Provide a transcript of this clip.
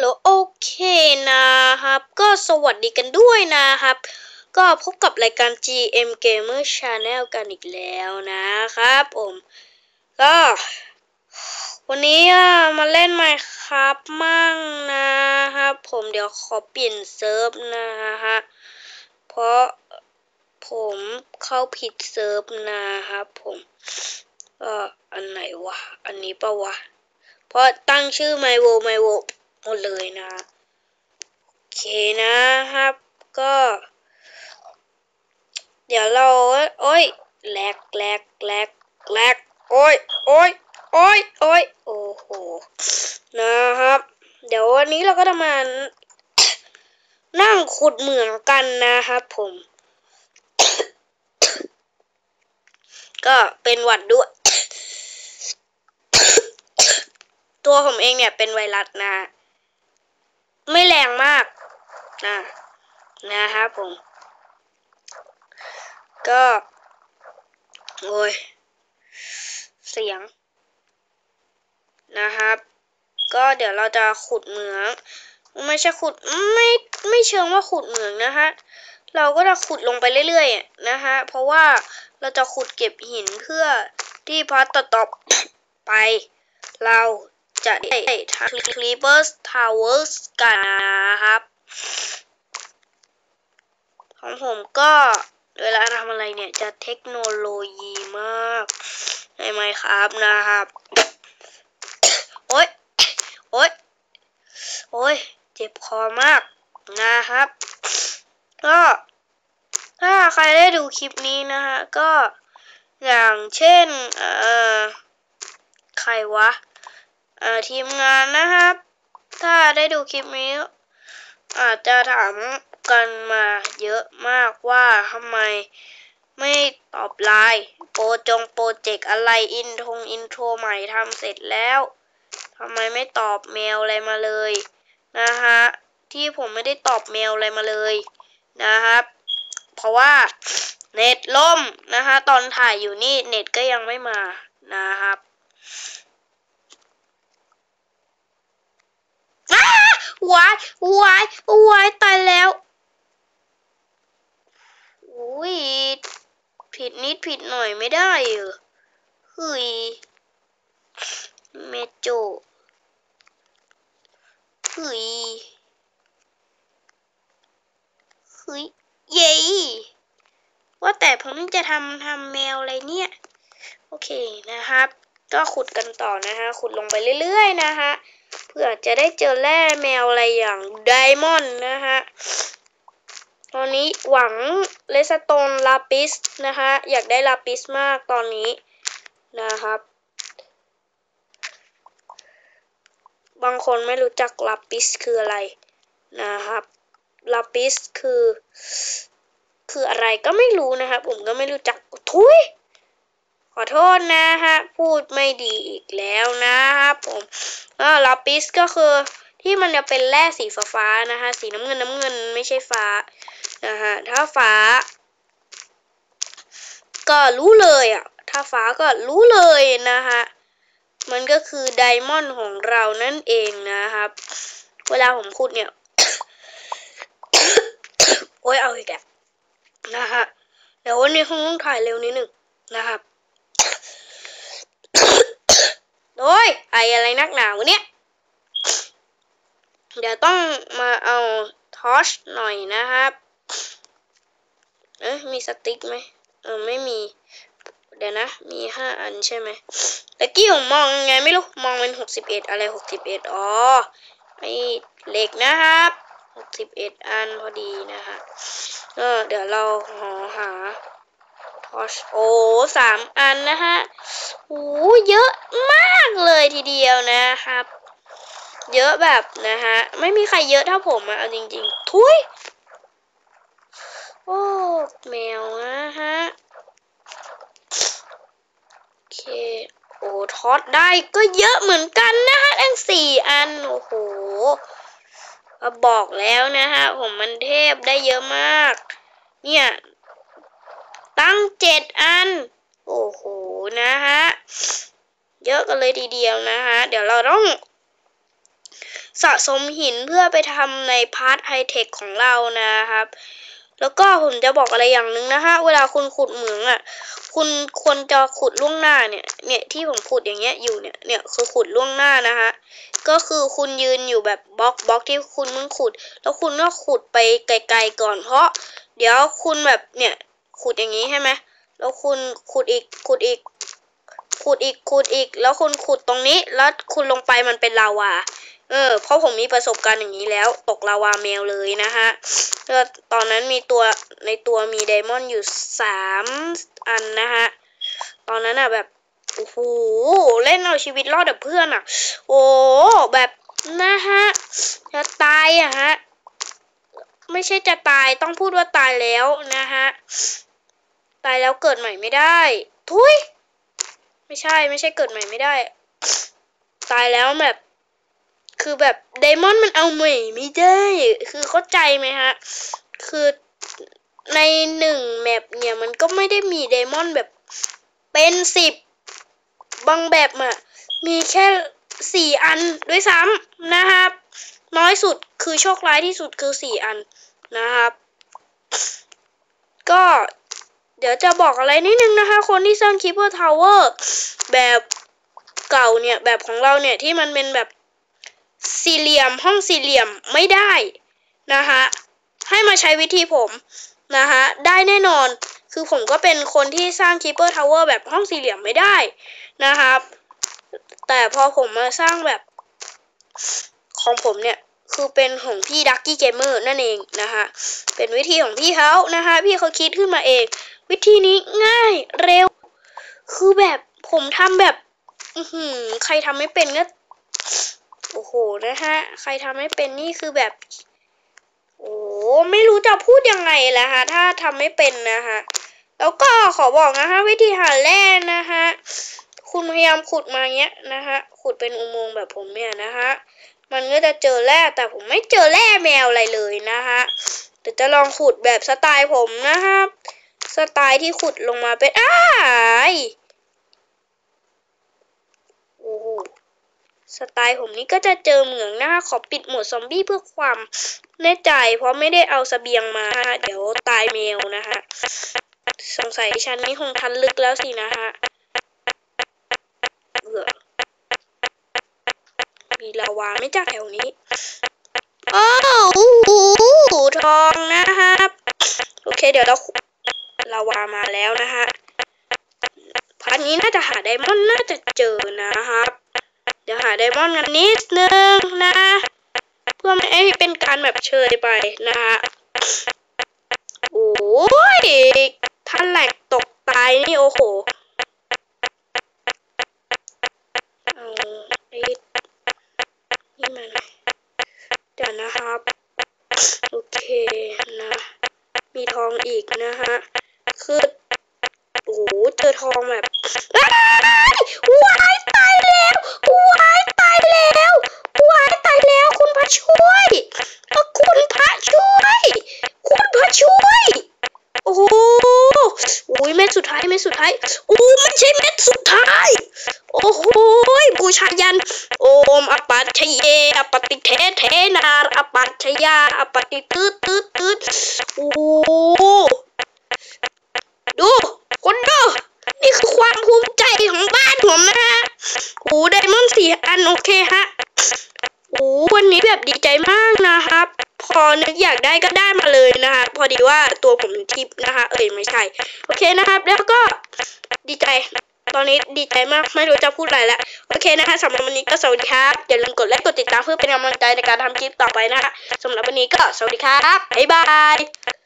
แล้วโอเคนะครับ ก็สวัสดีกันด้วยนะครับ ก็พบกับรายการ GM Gamer Channel กันอีกแล้วนะครับผมก็ วันนี้มาเล่นใหมครับมั่งนะครับผมเดี๋ยวขอเปลี่ยนเซิร์ฟนะฮะเพราะผมเข้าผิดเซิร์ฟนะครับผมก็อันไหนวะ อันนี้ปะวะ เพราะตั้งชื่อ My World My World หมดเลยนะ โอเคนะครับ ก็ เดี๋ยวเรา โอ้ยแลกแลกแลกแลกโอ้ยโอ้ยโอ้ยโอ้ยโอ้โห นะครับ เดี๋ยววันนี้เราก็จะมา นั่งขุดเหมืองกันนะครับผม ก็เป็นหวัดด้วย ตัวผมเองเนี่ยเป็นไวรัสนะ ไม่แรงมากนะนะครับผม ก็ โอ้ย เสียง นะครับ ก็เดี๋ยวเราจะขุดเหมือง ไม่ใช่ขุดไม่ไม่เชิงว่าขุดเหมืองนะฮะเราก็จะขุดลงไปเรื่อยๆนะฮะ เพราะว่าเราจะขุดเก็บหินเพื่อที่พัดต่อไป เรา จะได้ทำ Creepers Towers กันนะครับ ของผมก็เวลาทำอะไรเนี่ยจะเทคโนโลยีมากในไหมครับนะครับ โอ๊ย โอ๊ย โอ๊ย เจ็บคอมากนะครับ ก็ถ้าใครได้ดูคลิปนี้นะฮะ ก็อย่างเช่น เอ่อ ใครวะ ทีมงานนะครับ ถ้าได้ดูคลิปนี้ อาจจะถามกันมาเยอะมากว่าทำไมไม่ตอบไลน์โปรจงโปรเจกต์อะไรอินทงอินโทรใหม่ทำเสร็จแล้วทำไมไม่ตอบเมลอะไรมาเลยนะฮะที่ผมไม่ได้ตอบเมลอะไรมาเลยนะครับ เพราะว่าเน็ตล่มนะคะตอนถ่ายอยู่นี่เน็ตก็ยังไม่มานะครับ วายวายวายตายแล้วอุ้ยผิดนิดผิดหน่อยไม่ได้เหรอเฮ้ยเมโจเฮ้ยเฮ้ยเย้ว่าแต่ผมจะทำทำแมวอะไรเนี่ย โอเคนะครับ ก็ขุดกันต่อนะฮะ ขุดลงไปเรื่อยๆนะฮะ เพื่อจะได้เจอแร่แมวอะไรอย่างไดมอนด์นะฮะตอนนี้หวังเลสโตนลาปิสนะคะอยากได้ลาปิสมากตอนนี้นะครับ บางคนไม่รู้จักลาปิสคืออะไรนะครับลาปิสคือ คืออะไรก็ไม่รู้นะครับผมก็ไม่รู้จักทุย ขอโทษนะฮะ พูดไม่ดีอีกแล้วนะครับผมก็ลาปิสก็คือที่มันจะเป็นแร่สีฟ้าๆนะคะ สีน้ำเงินน้ำเงินไม่ใช่ฟ้านะฮะถ้าฟ้า ก็รู้เลยอะ ถ้าฟ้าก็รู้เลยนะฮะมันก็คือไดมอนด์ของเรานั่นเองนะครับ เวลาผมพูดเนี่ย โอ้ยเอาอีกแล้วนะฮะเดี๋ยววันนี้คงต้องถ่ายเร็วนิดหนึ่งนะครับ โดยไออะไรนักหนาวเนี่ย เดี๋ยวต้องมาเอาทอชหน่อยนะครับ เอ๊ะมีสติ๊กไหมเออไม่มี เดี๋ยวนะ มีห้าอันใช่ไหมตะกี้ผมมองไงไม่รู้ มองเป็นหกสิบเอ็ดอะไรหกสิบเอ็ดอ๋อไอเหล็กนะครับหกสิบเอ็ดอันพอดีนะฮะเออเดี๋ยวเราหอหาทอชโอ้สามอันนะฮะ โอ้เยอะมากเลยทีเดียวนะครับ เยอะแบบนะฮะ ไม่มีใครเยอะเท่าผมอะเอาจริงๆ ทุยโอ้แมวนะฮะ โอเค โอ้ทอดได้ก็เยอะเหมือนกันนะฮะทั้งสี่อัน โอ้โหก็บอกแล้วนะฮะ ผมมันเทพได้เยอะมาก เนี่ย ตั้งเจ็ดอัน โอ้โหนะฮะเยอะกันเลยทีเดียวนะฮะเดี๋ยวเราต้องสะสมหินเพื่อไปทำในพาร์ทไฮเทคของเรานะครับ แล้วก็ผมจะบอกอะไรอย่างหนึ่งนะฮะ เวลาคุณขุดเหมืองอะ คุณควรจะขุดล่วงหน้าเนี่ย เนี่ยที่ผมขุดอย่างเงี้ยอยู่เนี่ย เนี่ยคือขุดล่วงหน้านะฮะ ก็คือคุณยืนอยู่แบบบล็อกบล็อกที่คุณมึงขุด แล้วคุณก็ขุดไปไกลๆก่อนเพราะ เดี๋ยวคุณแบบเนี่ยขุดอย่างนี้ใช่ไหม แล้วคุณขุดอีกขุดอีกขุดอีกขุดอีก แล้วคุณขุดตรงนี้ แล้วคุณลงไปมันเป็นลาวา เออ เพราะผมมีประสบการณ์อย่างนี้แล้ว ตกลาวาแมวเลยนะฮะแล้วตอนนั้นมีตัวในตัวมีไดมอนด์อยู่สามอันนะฮะ ตอนนั้นอะแบบ โอ้โห เล่นเอาชีวิตรอดกับเพื่อนอะโอ้แบบนะฮะ จะตายอะฮะ ไม่ใช่จะตายต้องพูดว่าตายแล้วนะฮะายแล้วเกิดใหม่ไม่ได้ ทุย ไม่ใช่ไม่ใช่เกิดใหม่ไม่ได้ ตายแล้วแบบ คือแบบไดมอนด์มันเอาใหม่ไม่ได้ คือเข้าใจไหมฮะ คือในหนึ่งแมปเนี่ยมันก็ไม่ได้มีไดมอนด์แบบเป็นสิบบางแบบอะมีแค่สี่อันด้วยซ้ำนะครับ น้อยสุดคือโชคร้ายที่สุดคือสี่อันนะครับ ก็ ดี๋ยวจะบอกอะไรนิดนึงนะคะ คนที่สร้างคิปเปอร์ทาวเวอร์แบบเก่าเนี่ย แบบของเราเนี่ย ที่มันเป็นแบบสี่เหลี่ยมห้องสี่เหลี่ยมไม่ได้นะคะให้มาใช้วิธีผมนะคะได้แน่นอนคือผมก็เป็นคนที่สร้างคิปเปอร์ทาวเวอร์แบบห้องสี่เหลี่ยมไม่ได้นะครับ แต่พอผมมาสร้างแบบของผมเนี่ยคือเป็นของพี่ดักกี้เกมเมอร์นั่นเองนะคะเป็นวิธีของพี่เขานะคะพี่เขาคิดขึ้นมาเอง วิธีนี้ง่ายเร็ว คือแบบผมทำแบบอืใครทำไม่เป็นก็โอ้โหนะฮะ ใครทำไม่เป็นนี่คือแบบ โอ้ไม่รู้จะพูดยังไงแล้วฮะ ถ้าทำไม่เป็นนะคะแล้วก็ขอบอกนะคะวิธีหาแร่นะคะคุณพยายามขุดมาเงี้ยนะคะขุดเป็นอุโมงค์แบบผมเนี่ยนะคะมันก็จะเจอแร่แต่ผมไม่เจอแร่แมวอะไรเลยนะคะเดี๋ยวจะลองขุดแบบสไตล์ผมนะครับ สไตล์ที่ขุดลงมาเป็นอ้ายโอ้สไตล์ผมนี้ก็จะเจอเหมืองหนะคะขอปิดหมดซอมบี้เพื่อความแน่ใจ เพราะไม่ได้เอาสเสบียงมา เดี๋ยวตายแมวนะคะสงสัยชั้นนี้คงทันลึกแล้วสินะคะเออมีลาวาไม่จากแถวนี้ โอ้โหทองนะครับ โอเค เดี๋ยวเรา ลาวามาแล้วนะฮะพันนี้น่าจะหาไดมอนด์น่าจะเจอนะครับ เดี๋ยวหาไดมอนด์กันนิดนึงนะ เพื่อไม่ให้เป็นการแบบเชยไปนะฮะโอ้ยถ้านแหลกตกตายนี่โอ้โหเอาไอ้นี่มาหน่อยเดี๋ยวนะครับ โอเคนะ มีทองอีกนะฮะ คือโอ้โหเจอทองแบบวายตายแล้ววายตายแล้ววายตายแล้ว คุณพระช่วยคุณพระช่วย คุณพระช่วย โอ้โหอุ้ยเม็ดสุดท้ายเม็ดสุดท้ายโอ้ไม่ใช่เม็ดสุดท้าย โอ้โหบูชายัน โอมอปัตชเยอปติเทเทนารอปัตชยาอปติตืดตืดตืดโอ้ คนดูนี่คือความภูมิใจของบ้านผมนะฮะโอ้ไดมอนด์สี่อันโอเคฮะโอ้วันนี้แบบดีใจมากนะครับ พอนึกอยากได้ก็ได้มาเลยนะคะพอดีว่าตัวผมทิปนะคะ เอ่ยไม่ใช่ โอเคนะครับ แล้วก็ดีใจ ตอนนี้ดีใจมากไม่รู้จะพูดอะไรแล้ว โอเคนะคะสำหรับวันนี้ก็สวัสดีครับ อย่าลืมกดไลค์กดติดตามเพื่อเป็นกำลังใจในการทำคลิปต่อไปนะคะสำหรับวันนี้ก็สวัสดีครับบ๊ายบาย